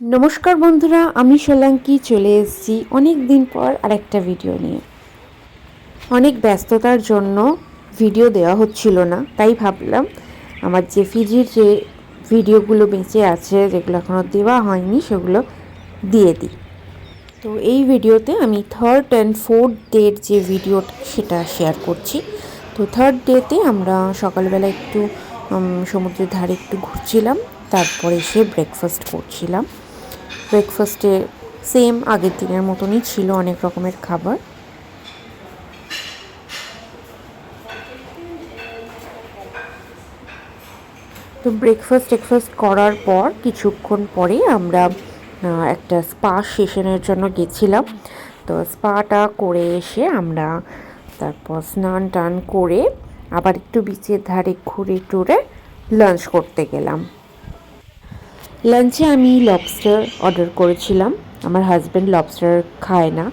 নমস্কার বন্ধুরা, আমি সোলাঙ্কি, চলে এসেছি অনেক দিন পর আরেকটা ভিডিও নিয়ে। অনেক ব্যস্ততার জন্য ভিডিও দেওয়া হচ্ছিল না, তাই ভাবলাম আমার যে ফিজির যে ভিডিওগুলো বেঁচে আছে, যেগুলো এখনও দেওয়া হয়নি, সেগুলো দিয়ে দিই। তো এই ভিডিওতে আমি থার্ড অ্যান্ড ফোর্থ ডের যে ভিডিওটা সেটা শেয়ার করছি। তো থার্ড ডেতে আমরা সকালবেলা একটু সমুদ্রের ধারে একটু ঘুরছিলাম, তারপরে এসে ব্রেকফাস্ট করছিলাম। ব্রেকফাস্টে সেম আগের দিনের মতনই ছিল অনেক রকমের খাবার। তো ব্রেকফাস্ট টেকফাস্ট করার পর কিছুক্ষণ পরে আমরা একটা স্পা সেশনের জন্য গেছিলাম। তো স্পাটা করে এসে আমরা তারপর স্নান টান করে আবার একটু বিচের ধারে ঘুরে টুরে লাঞ্চ করতে গেলাম। লাঞ্চে আমি লবস্টার অর্ডার করেছিলাম। আমার হাজব্যান্ড লবস্টার খায় না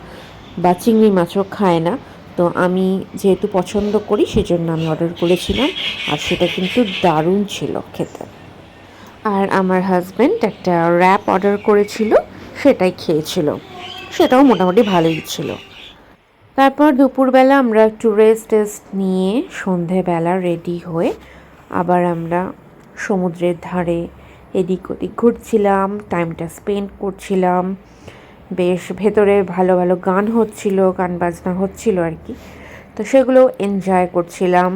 বা চিংড়ি মাছও খায় না। তো আমি যেহেতু পছন্দ করি, সেজন্য আমি অর্ডার করেছিলাম। আর সেটা কিন্তু দারুণ ছিল খেতে। আর আমার হাজব্যান্ড একটা র্যাপ অর্ডার করেছিল, সেটাই খেয়েছিল। সেটাও মোটামুটি ভালোই ছিল। তারপর দুপুরবেলা আমরা একটু রেস্ট টেস্ট নিয়ে সন্ধেবেলা রেডি হয়ে আবার আমরা সমুদ্রের ধারে এদিক ওদিক ঘুরছিলাম টাইমটা স্পেন্ড করছিলাম। বেশ ভেতরে ভালো ভালো গান হচ্ছিল, গান বাজনা হচ্ছিল আর কি। তো সেগুলো এনজয় করছিলাম।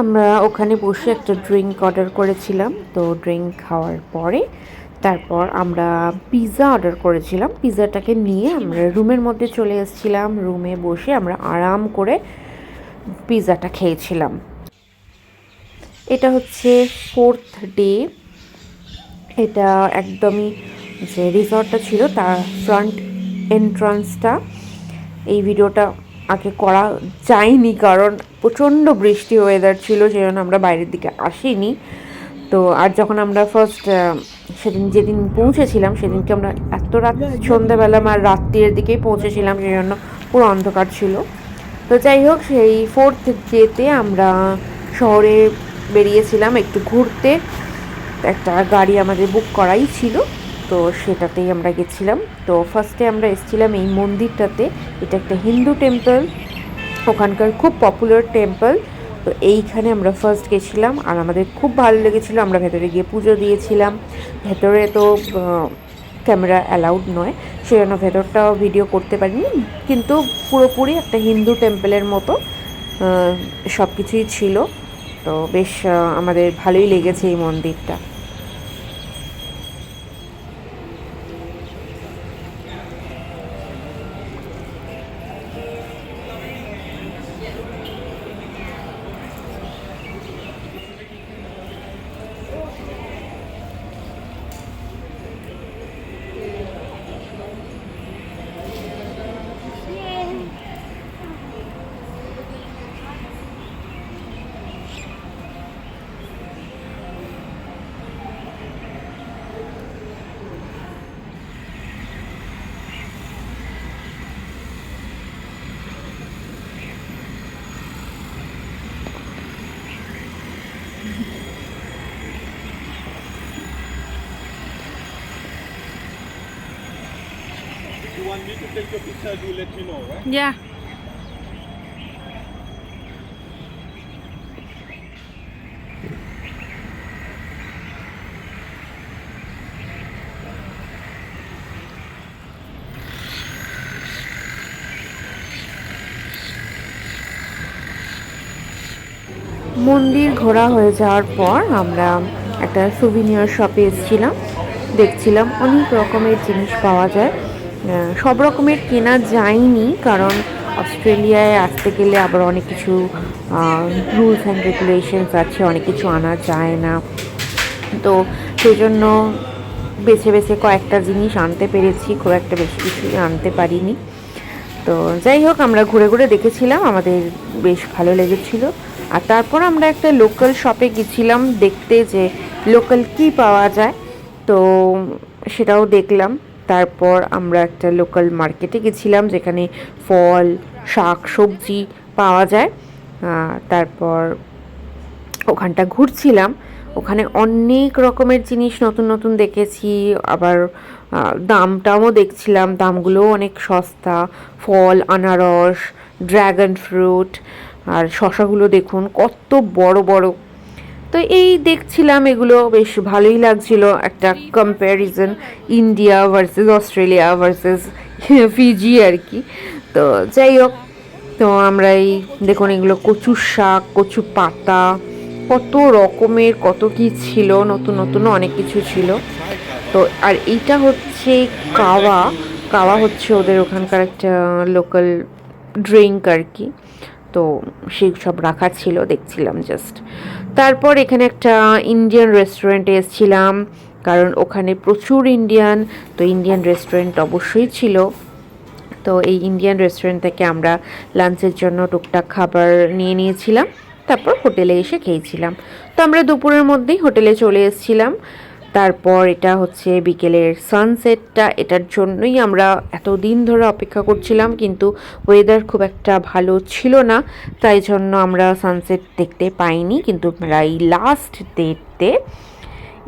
আমরা ওখানে বসে একটা ড্রিঙ্ক অর্ডার করেছিলাম। তো ড্রিঙ্ক খাওয়ার পরে তারপর আমরা পিৎজা অর্ডার করেছিলাম। পিৎজাটাকে নিয়ে আমরা রুমের মধ্যে চলে এসেছিলাম। রুমে বসে আমরা আরাম করে পিৎজাটা খেয়েছিলাম। এটা হচ্ছে ফোর্থ ডে এটা একদমই যে রিসর্টটা ছিল, তার ফ্রন্ট এন্ট্রান্সটা এই ভিডিওটা আগে করা যায়নি, কারণ প্রচণ্ড বৃষ্টি ওয়েদার ছিল সেই জন্য আমরা বাইরের দিকে আসিনি। তো আর যখন আমরা ফার্স্ট সেদিন যেদিন পৌঁছেছিলাম, সেদিনকে আমরা এত রাত, সন্ধ্যাবেলা আর রাত্রির দিকেই পৌঁছেছিলাম সেই জন্য পুরো অন্ধকার ছিল। তো যাই হোক, সেই ফোর্থ ডেতে আমরা শহরে বেরিয়েছিলাম একটু ঘুরতে। একটা গাড়ি আমাদের বুক করাই ছিল। তো সেটাতেই আমরা গেছিলাম। তো ফার্স্টে আমরা এসেছিলাম এই মন্দিরটাতে। এটা একটা হিন্দু টেম্পল ওখানকার খুব পপুলার টেম্পল তো এইখানে আমরা ফার্স্ট গেছিলাম আর আমাদের খুব ভালো লেগেছিলো। আমরা ভেতরে গিয়ে পুজো দিয়েছিলাম। ভেতরে তো ক্যামেরা অ্যালাউড নয়। সেজন্য ভেতরটাও ভিডিও করতে পারিনি। কিন্তু পুরোপুরি একটা হিন্দু টেম্পলের মতো সব কিছুই ছিল। তো বেশ আমাদের ভালোই লেগেছে এই মন্দিরটা। You want me to take your picture, do let me know, right? Yeah. মন্দির ঘোরা হয়ে যাওয়ার পর আমরা একটা সুভিনিয়ার শপে এসেছিলাম। দেখছিলাম অনেক রকমের জিনিস পাওয়া যায়। সব রকমের কেনা যায়নি কারণ অস্ট্রেলিয়ায় আসতে গেলে আবার অনেক কিছু রুলস অ্যান্ড রেগুলেশনস আছে, অনেক কিছু আনা যায় না। তো সেই জন্য বেছে বেছে কয়েকটা জিনিস আনতে পেরেছি, খুব একটা বেশি কিছু আনতে পারিনি। তো যাই হোক, আমরা ঘুরে ঘুরে দেখেছিলাম, আমাদের বেশ ভালো লেগেছিল। আর তারপর আমরা একটা লোকাল শপে গেছিলাম দেখতে যে লোকাল কি পাওয়া যায়। তো সেটাও দেখলাম। তারপর আমরা একটা লোকাল মার্কেটে গেছিলাম যেখানে ফল, শাক, সবজি পাওয়া যায়। তারপর ওখানটা ঘুরছিলাম। ওখানে অনেক রকমের জিনিস নতুন নতুন দেখেছি। আবার দামটাও দেখছিলাম। দামগুলোও অনেক সস্তা। ফল, আনারস ড্র্যাগন ফ্রুট আর শশাগুলো দেখুন, কত বড় বড়। তো এই দেখছিলাম এগুলো, বেশ ভালোই লাগছিল একটা comparison India versus Australia versus Fiji আর কি। তো যাই হোক, তো আমরা এই দেখুন এগুলো কচু শাক, কচু পাতা, কত রকমের, কত কি ছিল, নতুন নতুন অনেক কিছু ছিল। তো আর এইটা হচ্ছে কাওয়া কাওয়া হচ্ছে ওদের ওখানকার একটা লোকাল ড্রিঙ্ক আর কি। তো সেই সব রাখা ছিল, দেখছিলাম জাস্ট তারপর এখানে একটা ইন্ডিয়ান রেস্টুরেন্টে এসেছিলাম, কারণ ওখানে প্রচুর ইন্ডিয়ান তো ইন্ডিয়ান রেস্টুরেন্ট অবশ্যই ছিল। তো এই ইন্ডিয়ান রেস্টুরেন্ট থেকে আমরা লাঞ্চের জন্য টুকটাক খাবার নিয়ে নিয়েছিলাম, তারপর হোটেলে এসে খেয়েছিলাম। তো আমরা দুপুরের মধ্যেই হোটেলে চলে এসেছিলাম। তারপর এটা হচ্ছে বিকেলের সানসেটটা এটার জন্যই আমরা এতদিন ধরে অপেক্ষা করছিলাম, কিন্তু ওয়েদার খুব একটা ভালো ছিল না। তাই জন্য আমরা সানসেট দেখতে পাইনি, কিন্তু আমরা এই লাস্ট ডেটে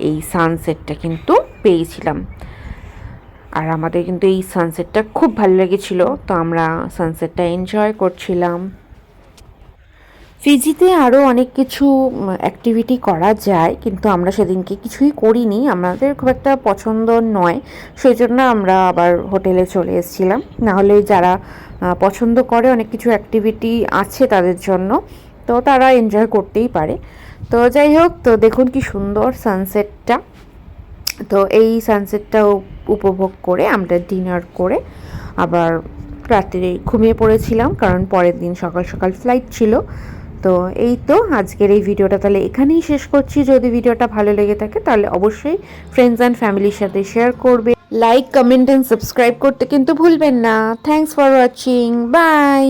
এই সানসেটটা কিন্তু পেয়েছিলাম। আর আমাদের কিন্তু এই সানসেটটা খুব ভালো লেগেছিল, তো আমরা সানসেটটা এনজয় করছিলাম। ফিজিতে আরও অনেক কিছু অ্যাক্টিভিটি করা যায়, কিন্তু আমরা সেদিনকে কিছুই করিনি। আমাদের খুব একটা পছন্দ নয়। সেই জন্য আমরা আবার হোটেলে চলে এসেছিলাম। নাহলে যারা পছন্দ করে অনেক কিছু অ্যাক্টিভিটি আছে তাদের জন্য, তো তারা এনজয় করতেই পারে। তো যাই হোক, তো দেখুন কি সুন্দর সানসেটটা তো এই সানসেটটা উপভোগ করে, আমরা ডিনার করে আবার রাত্রে ঘুমিয়ে পড়েছিলাম, কারণ পরের দিন সকাল সকাল ফ্লাইট ছিল। তো এই তো আজকের এই ভিডিওটা। তাহলে এখানেই শেষ করছি। যদি ভিডিওটা ভালো লেগে থাকে, তাহলে অবশ্যই ফ্রেন্ডস অ্যান্ড ফ্যামিলির সাথে শেয়ার করবে। লাইক কমেন্ট অ্যান্ড সাবস্ক্রাইব করতে কিন্তু ভুলবেন না। Thanks for watching by